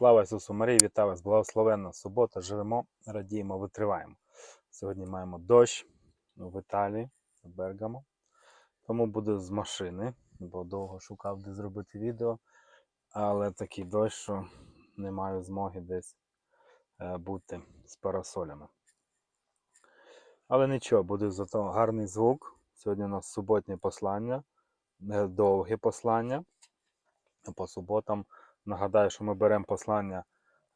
Слава Ісусу Марії, вітаю вас! Благословенна субота, живемо, радіємо, витриваємо. Сьогодні маємо дощ в Італії, в Бергамо. Тому буду з машини, бо довго шукав, де зробити відео. Але такий дощ, що не маю змоги десь е, бути з парасолями. Але нічого, буде зато гарний звук. Сьогодні у нас суботнє послання, е, довге послання. По суботам Нагадаю, що ми беремо послання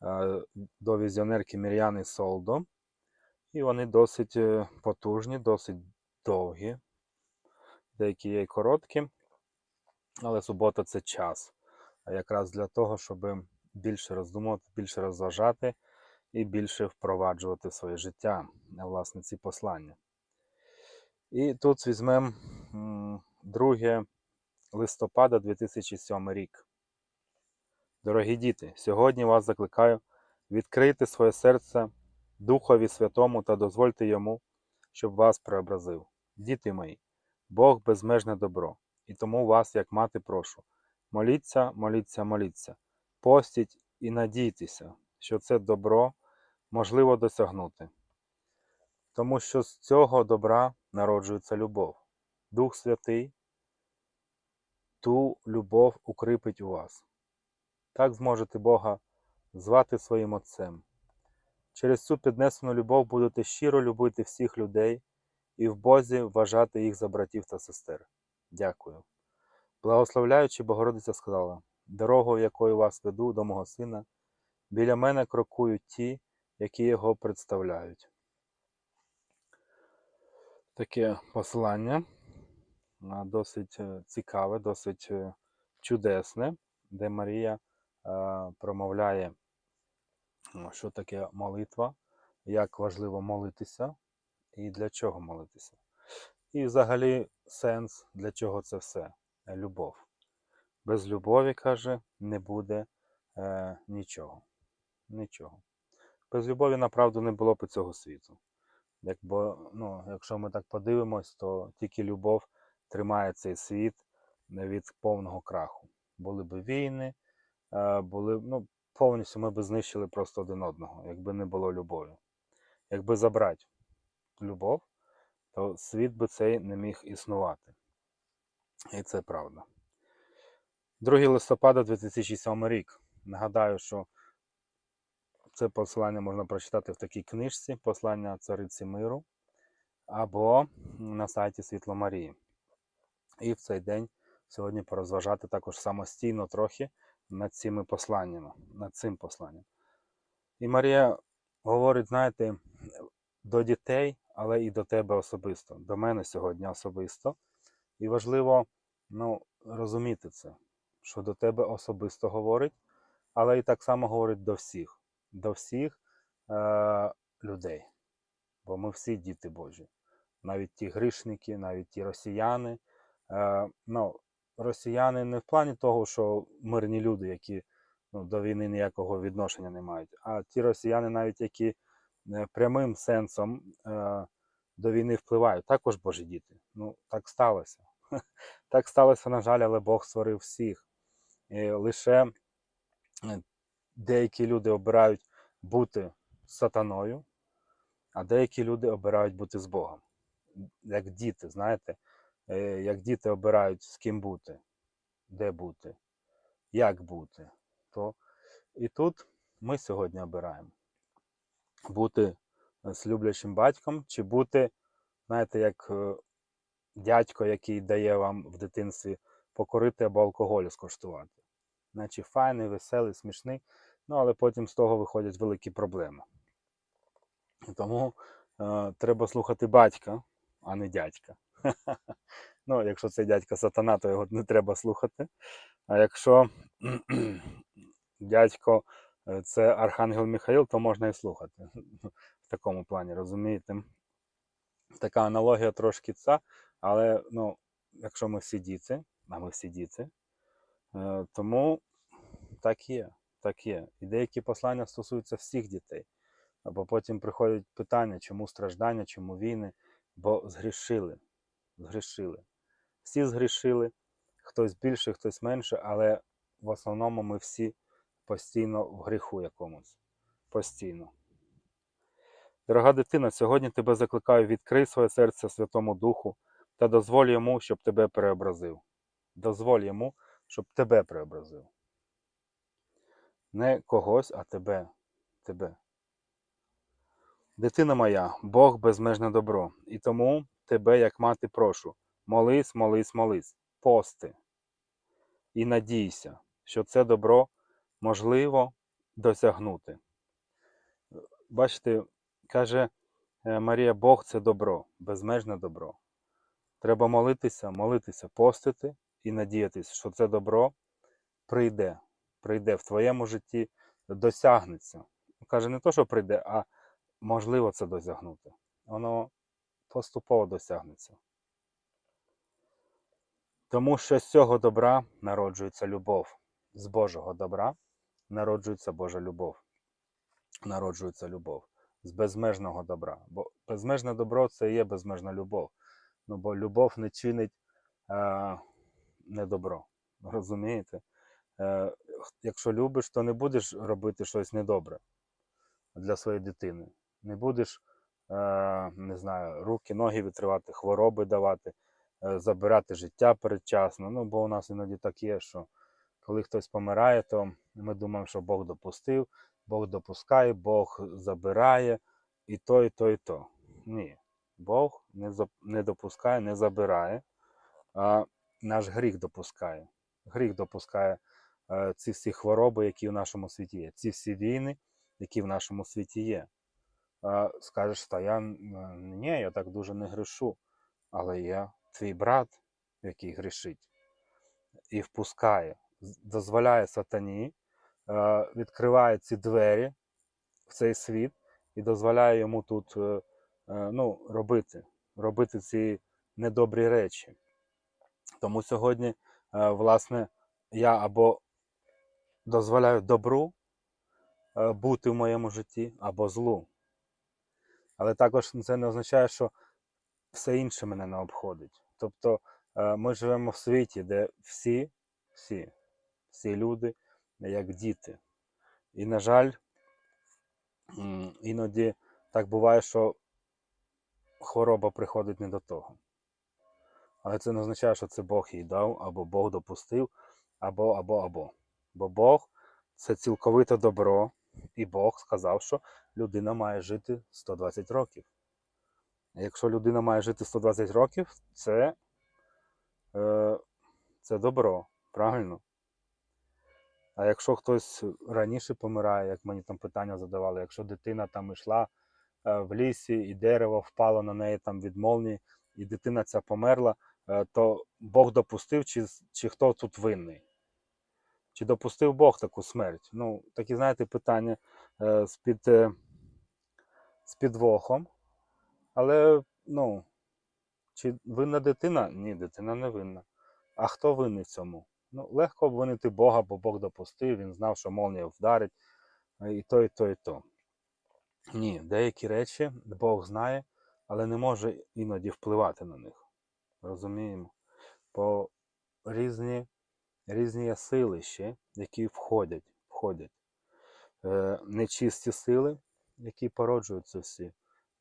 е, до візіонерки Мір'яни Солдо. І вони досить е, потужні, досить довгі. Деякі є й короткі, але субота це час. Якраз для того, щоб більше роздумувати, більше розважати і більше впроваджувати своє життя, власне, ці послання. І тут візьмемо 2 листопада 2007 рік. Дорогі діти, сьогодні вас закликаю відкрити своє серце Духові Святому та дозвольте йому, щоб вас преобразив. Діти мої, Бог безмежне добро, і тому вас, як мати, прошу. Моліться, моліться, моліться, постіть і надійтеся, що це добро можливо досягнути. Тому що з цього добра народжується любов. Дух Святий ту любов укріпить у вас. Так зможете Бога звати своїм Отцем. Через цю піднесену любов будете щиро любити всіх людей і в Бозі вважати їх за братів та сестер. Дякую. Благословляючи, Богородиця сказала: дорогою, якою вас веду до мого сина, біля мене крокують ті, які його представляють. Таке послання досить е, цікаве, досить е, чудесне, де Марія промовляє, що таке молитва, як важливо молитися і для чого молитися. І взагалі сенс, для чого це все любов. Без любові, каже, не буде е, нічого. Нічого. Без любові, направду, не було б цього світу. Якбо, ну, Якщо ми так подивимось, то тільки любов тримає цей світ від повного краху. Були б війни, Е, були, ну, повністю ми б знищили просто один одного, якби не було любові. Якби забрати любов, то світ би цей не міг існувати. І це правда. 2 листопада 2007 рік. Нагадаю, що це посилання можна прочитати в такій книжці Послання Цариці Миру або на сайті Світло Марії. І в цей день сьогодні порозважати також самостійно трохи над цими посланнями, над цим посланням. І Марія говорить, знаєте, до дітей, але і до тебе особисто, до мене сьогодні особисто. І важливо ну, розуміти це, що до тебе особисто говорить, але і так само говорить до всіх, до всіх е- людей. Бо ми всі діти Божі. Навіть ті грішники, навіть ті росіяни. Е, ну, росіяни не в плані того, що мирні люди, які ну, до війни ніякого відношення не мають, а ті росіяни, навіть які е, прямим сенсом е, до війни впливають, також божі діти. Ну, так сталося. Так сталося, на жаль, але Бог створив всіх. І лише е, деякі люди обирають бути сатаною, а деякі люди обирають бути з Богом. Як діти, знаєте, як діти обирають з ким бути, де бути, як бути, то і тут ми сьогодні обираємо бути з люблячим батьком, чи бути, знаєте, як е, дядько, який дає вам в дитинстві покорити або алкоголю скоштувати. Наче файний, веселий, смішний, ну але потім з того виходять великі проблеми. Тому е, треба слухати батька, а не дядька. Ну, якщо це дядька сатана, то його не треба слухати. А якщо дядько е, це Архангел Михаїл, то можна і слухати. В такому плані, розумієте? Така аналогія трошки ця, але ну, якщо ми всі діти, а ми всі діти, е, тому так є. так є. І деякі послання стосуються всіх дітей. Або потім приходять питання, чому страждання, чому війни, бо згрішили згрішили. Всі згрішили, хтось більше, хтось менше, але в основному ми всі постійно в гріху якомусь. Постійно. Дорога дитина, сьогодні тебе закликаю, відкрий своє серце Святому Духу та дозволь йому, щоб тебе преобразив. Дозволь йому, щоб тебе преобразив. Не когось, а тебе. Тебе. Дитина моя, Бог безмежне добро, і тому тебе, як мати, прошу, молись, молись, молись, пости. І надійся, що це добро можливо досягнути. Бачите, каже е, Марія, Бог це добро, безмежне добро. Треба молитися, молитися, постити і надіятися, що це добро прийде, прийде в твоєму житті, досягнеться. Каже, не то, що прийде, а можливо це досягнути. Воно поступово досягнеться. Тому що з цього добра народжується любов. З Божого добра народжується Божа любов. Народжується любов. З безмежного добра. Бо безмежне добро це є безмежна любов. Ну, бо любов не чинить е, недобро. Розумієте? Е, якщо любиш, то не будеш робити щось недобре для своєї дитини. Не будеш, не знаю, руки, ноги відривати, хвороби давати, е, забирати життя передчасно. Ну, бо у нас іноді так є, що коли хтось помирає, то ми думаємо, що Бог допустив, Бог допускає, Бог забирає, і то, і то, і то. Ні. Бог не допускає, не забирає, а наш гріх допускає. Гріх допускає е, ці всі хвороби, які в нашому світі є, ці всі війни, які в нашому світі є. Е, Скажеш, та я ні, я так дуже не грішу, але є твій брат, який грішить, і впускає, дозволяє сатані, е, відкриває ці двері в цей світ і дозволяє йому тут е, е, ну, робити, робити ці недобрі речі. Тому сьогодні, е, власне, я або дозволяю добру е, бути в моєму житті, або злу. Але також це не означає, що все інше мене не обходить. Тобто е, ми живемо в світі, де всі, всі, всі люди як діти. І, на жаль, іноді так буває, що хвороба приходить не до того. Але це не означає, що це Бог їй дав, або Бог допустив, або, або, або. Бо Бог це цілковите добро, і Бог сказав, що людина має жити 120 років. Якщо людина має жити 120 років, це, е, це добро, правильно? А якщо хтось раніше помирає, як мені там питання задавали, якщо дитина там йшла е, в лісі і дерево впало на неї там від молнії, і дитина ця померла, е, то Бог допустив, чи, чи хто тут винний? Чи допустив Бог таку смерть? Ну, такі, знаєте, питання е, з, під, е, з підвохом. Але, ну, чи винна дитина? Ні, дитина не винна. А хто винний в цьому? Ну, легко обвинити Бога, бо Бог допустив, він знав, що молнія вдарить, е, і то, і то, і то. Ні, деякі речі Бог знає, але не може іноді впливати на них. Розуміємо? Бо різні, різні є сили ще, які входять, входять. Е, нечисті сили, які породжуються всі,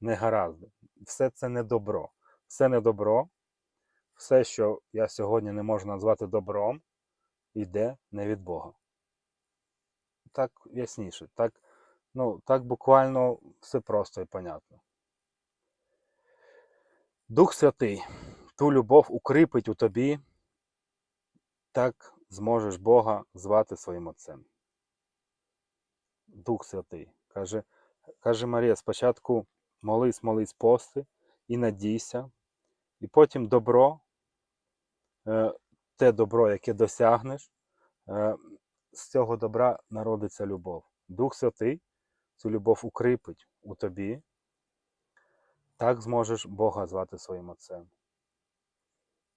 негаразди. Все це не добро. Все не добро, все, що я сьогодні не можу назвати добром, йде не від Бога. Так ясніше, так, ну, так буквально все просто і понятно. Дух Святий, ту любов укріпить у тобі, так зможеш Бога звати своїм Отцем. Дух Святий. Каже, каже Марія, спочатку молись, молись, пости і надійся, і потім добро, е, те добро, яке досягнеш, е, з цього добра народиться любов. Дух Святий цю любов укріпить у тобі, так зможеш Бога звати своїм Отцем.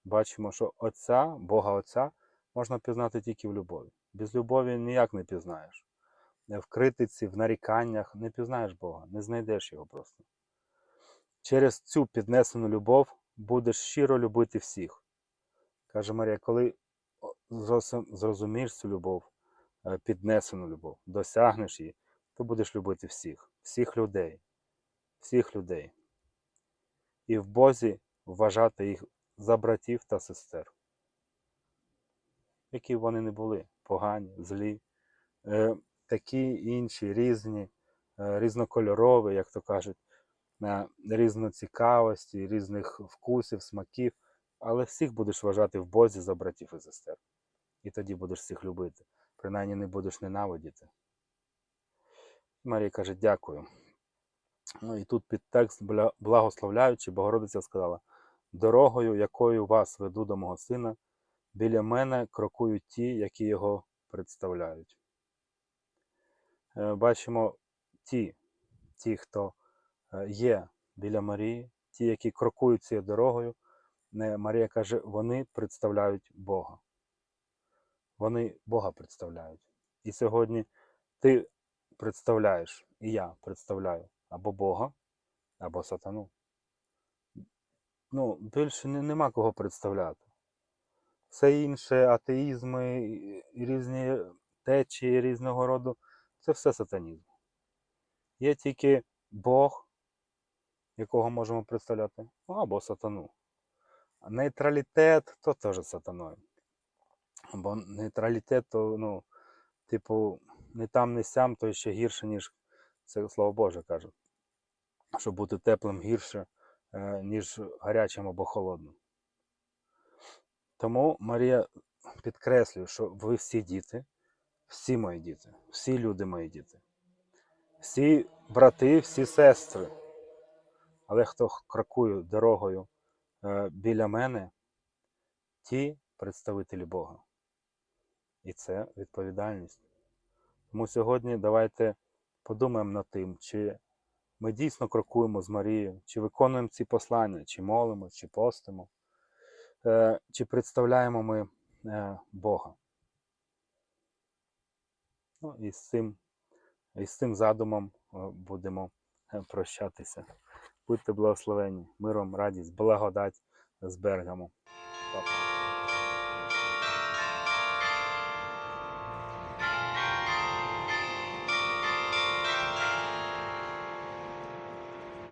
Бачимо, що Отця, Бога Отця можна пізнати тільки в любові. Без любові ніяк не пізнаєш. В критиці, в наріканнях не пізнаєш Бога, не знайдеш його просто. Через цю піднесену любов будеш щиро любити всіх. Каже Марія, коли зрозумієш цю любов, е, піднесену любов, досягнеш її, то будеш любити всіх, всіх людей, всіх людей. І в Бозі вважати їх за братів та сестер, які вони не були, погані, злі, е, такі інші, різні, е, різнокольорові, як то кажуть, на різноцікавості, різних вкусів, смаків, але всіх будеш вважати в Бозі за братів і сестер. І тоді будеш всіх любити. Принаймні не будеш ненавидіти. Марія каже, дякую. Ну і тут під текст благословляючи, Богородиця сказала: дорогою, якою вас веду до мого сина, біля мене крокують ті, які його представляють. Е, Бачимо ті, ті, хто е, є біля Марії, ті, які крокують цією дорогою. Марія каже, вони представляють Бога. Вони Бога представляють. І сьогодні ти представляєш, і я представляю або Бога, або сатану. Ну, більше нема кого представляти. Все інше, атеїзми, різні течії різного роду, це все сатанізм. Є тільки Бог, якого можемо представляти, ну, або сатану. А нейтралітет то теж сатаною. Бо нейтралітет, то, ну, типу, не там, не сям, то ще гірше, ніж це слово Боже каже. Щоб бути теплим гірше, е, ніж гарячим або холодним. Тому Марія підкреслює, що ви всі діти, всі мої діти, всі люди мої діти, всі брати, всі сестри. Але хто крокує дорогою е, біля мене, ті представителі Бога. І це відповідальність. Тому сьогодні давайте подумаємо над тим, чи ми дійсно крокуємо з Марією, чи виконуємо ці послання, чи молимо, чи постимо, чи представляємо ми е, Бога. Ну, і з цим, і з цим задумом е, будемо е, прощатися. Будьте благословені, миром, радість, благодать з Бергаму.